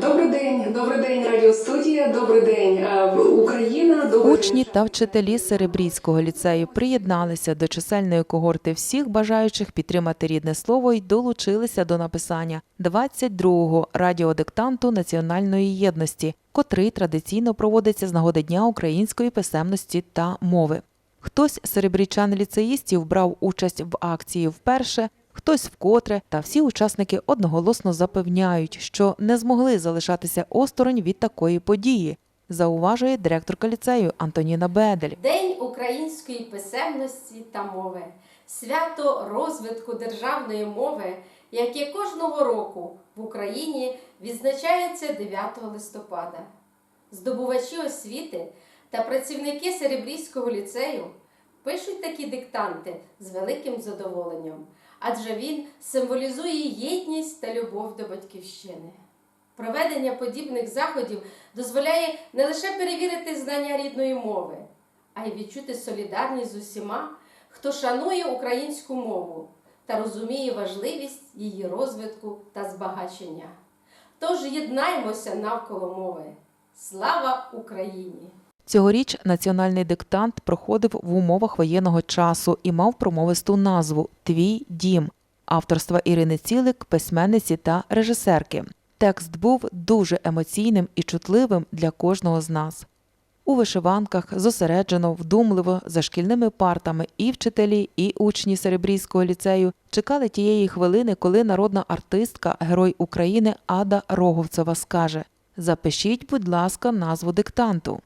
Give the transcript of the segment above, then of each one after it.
Добрий день, добрий день, радіостудія, добрий день, е, Україна, добрий Учні та вчителі Серебрійського ліцею приєдналися до чисельної когорти всіх бажаючих підтримати рідне слово і долучилися до написання 22-го радіодиктанту національної єдності, котрий традиційно проводиться з нагоди Дня української писемності та мови. Хтось з серебрійчан ліцеїстів брав участь в акції вперше, хтось вкотре, та всі учасники одноголосно запевняють, що не змогли залишатися осторонь від такої події, зауважує директорка ліцею Антоніна Бедель. День української писемності та мови, свято розвитку державної мови, яке кожного року в Україні відзначається 9 листопада. Здобувачі освіти та працівники Серебрійського ліцею пишуть такі диктанти з великим задоволенням, адже він символізує єдність та любов до батьківщини. Проведення подібних заходів дозволяє не лише перевірити знання рідної мови, а й відчути солідарність з усіма, хто шанує українську мову та розуміє важливість її розвитку та збагачення. Тож єднаймося навколо мови. Слава Україні! Цьогоріч національний диктант проходив в умовах воєнного часу і мав промовисту назву Твій дім авторства Ірини Цілик, письменниці та режисерки. Текст був дуже емоційним і чутливим для кожного з нас. У вишиванках зосереджено, вдумливо за шкільними партами і вчителі, і учні Серебрійського ліцею чекали тієї хвилини, коли народна артистка, герой України Ада Роговцева скаже: Запишіть, будь ласка, назву диктанту.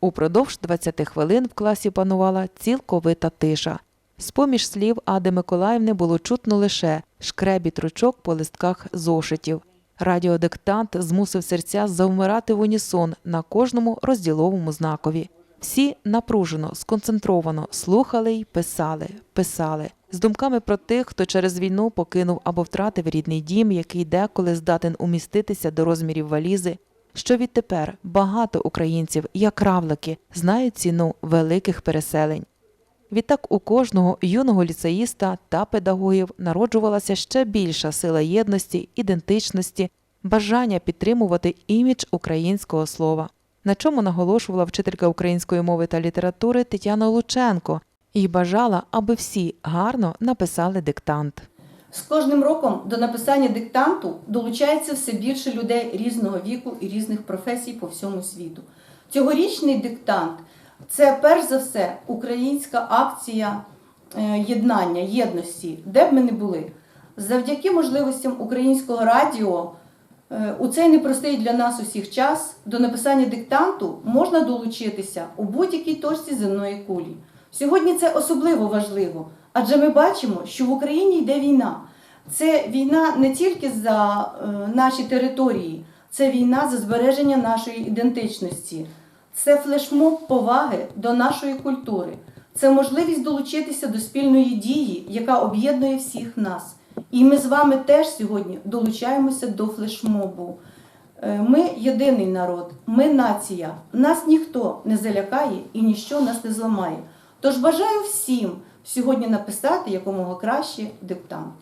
Упродовж 20 хвилин в класі панувала цілковита тиша. З-поміж слів Ади Миколаївни було чутно лише шкребіт ручок по листках зошитів. Радіодиктант змусив серця завмирати в унісон на кожному розділовому знакові. Всі напружено, сконцентровано слухали й писали, писали з думками про тих, хто через війну покинув або втратив рідний дім, який деколи здатен уміститися до розмірів валізи, що відтепер багато українців, як равлики, знають ціну великих переселень. Відтак у кожного юного ліцеїста та педагогів народжувалася ще більша сила єдності, ідентичності, бажання підтримувати імідж українського слова, на чому наголошувала вчителька української мови та літератури Тетяна Лученко і бажала, аби всі гарно написали диктант. З кожним роком до написання диктанту долучається все більше людей різного віку і різних професій по всьому світу. Цьогорічний диктант це перш за все українська акція е, єднання, єдності, де б ми не були. Завдяки можливостям українського радіо е, у цей непростий для нас усіх час до написання диктанту можна долучитися у будь-якій точці земної кулі. Сьогодні це особливо важливо, адже ми бачимо, що в Україні йде війна. Це війна не тільки за е, наші території, це війна за збереження нашої ідентичності, це флешмоб поваги до нашої культури, це можливість долучитися до спільної дії, яка об'єднує всіх нас. І ми з вами теж сьогодні долучаємося до флешмобу. Е, Ми єдиний народ, ми нація. Нас ніхто не залякає і ніщо нас не зламає. Тож бажаю всім сьогодні написати якомога краще диктант.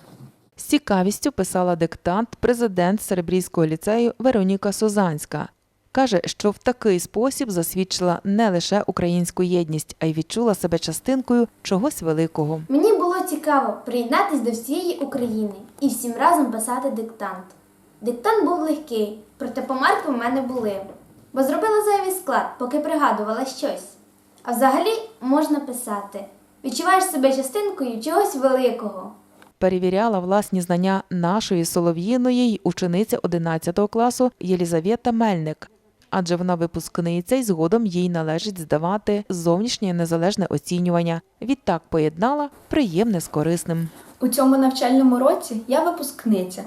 З цікавістю писала диктант президент Серебрійського ліцею Вероніка Созанська. Каже, що в такий спосіб засвідчила не лише українську єдність, а й відчула себе частинкою чогось великого. Мені було цікаво приєднатись до всієї України і всім разом писати диктант. Диктант був легкий, проте помарки в мене були, бо зробила зайвий склад, поки пригадувала щось. А взагалі можна писати. Відчуваєш себе частинкою чогось великого. Перевіряла власні знання нашої солов'їної й учениця 11 класу Єлізавета Мельник. Адже вона випускниця і згодом їй належить здавати зовнішнє незалежне оцінювання. Відтак поєднала приємне з корисним. У цьому навчальному році я випускниця.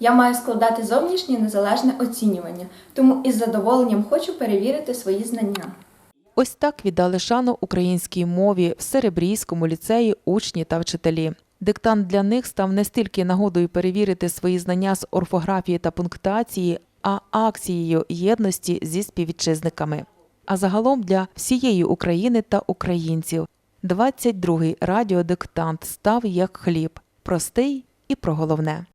Я маю складати зовнішнє незалежне оцінювання, тому із задоволенням хочу перевірити свої знання. Ось так віддали шану українській мові в Серебрійському ліцеї учні та вчителі. Диктант для них став не стільки нагодою перевірити свої знання з орфографії та пунктуації, а акцією єдності зі співвітчизниками. А загалом для всієї України та українців 22-й радіодиктант став як хліб, простий і про головне.